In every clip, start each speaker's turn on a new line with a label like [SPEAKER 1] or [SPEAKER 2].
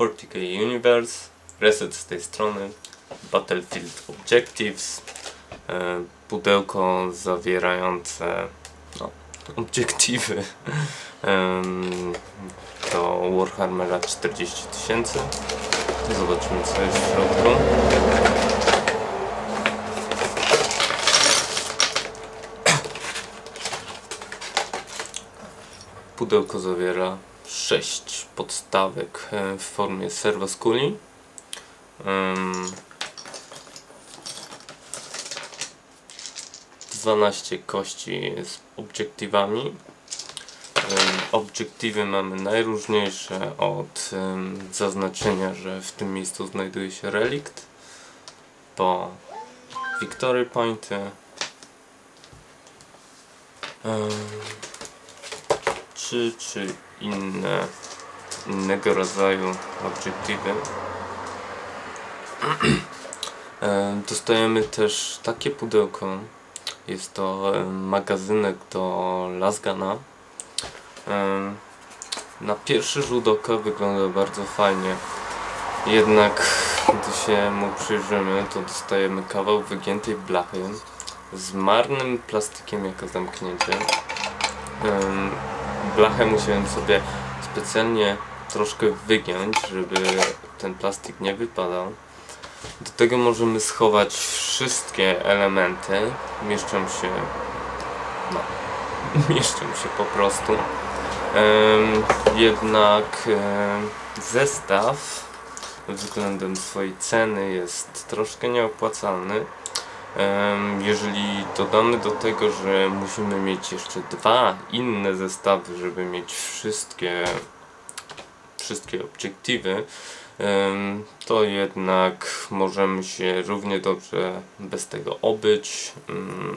[SPEAKER 1] 40k Universe, reset z tej strony, Battlefield Objectives, e, pudełko zawierające no, obiektywy do Warhammera 40 tysięcy. Zobaczymy co jest w środku. Pudełko zawiera 6 podstawek e, w formie serwoskuli. Um, 12 kości z obiektywami. Um, obiektywy mamy najróżniejsze od um, zaznaczenia, że w tym miejscu znajduje się relikt po Victory Pointy. Um, czy inne, innego rodzaju obiektywy. E, dostajemy też takie pudełko. Jest to e, magazynek do Lasgana. E, na pierwszy rzut oka wygląda bardzo fajnie. Jednak gdy się mu przyjrzymy, to dostajemy kawał wygiętej blachy z marnym plastikiem jako zamknięcie. Blachę musiałem sobie specjalnie troszkę wygiąć, żeby ten plastik nie wypadał. Do tego możemy schować wszystkie elementy. Mieszczą się. No, mieszczą się po prostu. Jednak zestaw względem swojej ceny jest troszkę nieopłacalny. Jeżeli dodamy do tego, że musimy mieć jeszcze dwa inne zestawy, żeby mieć wszystkie wszystkie obiektywy, to jednak możemy się równie dobrze bez tego obyć. Mm,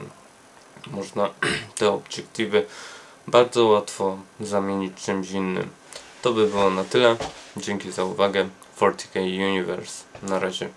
[SPEAKER 1] Można te obiektywy bardzo łatwo zamienić czymś innym. To by było na tyle. Dzięki za uwagę. 40k Universe. Na razie.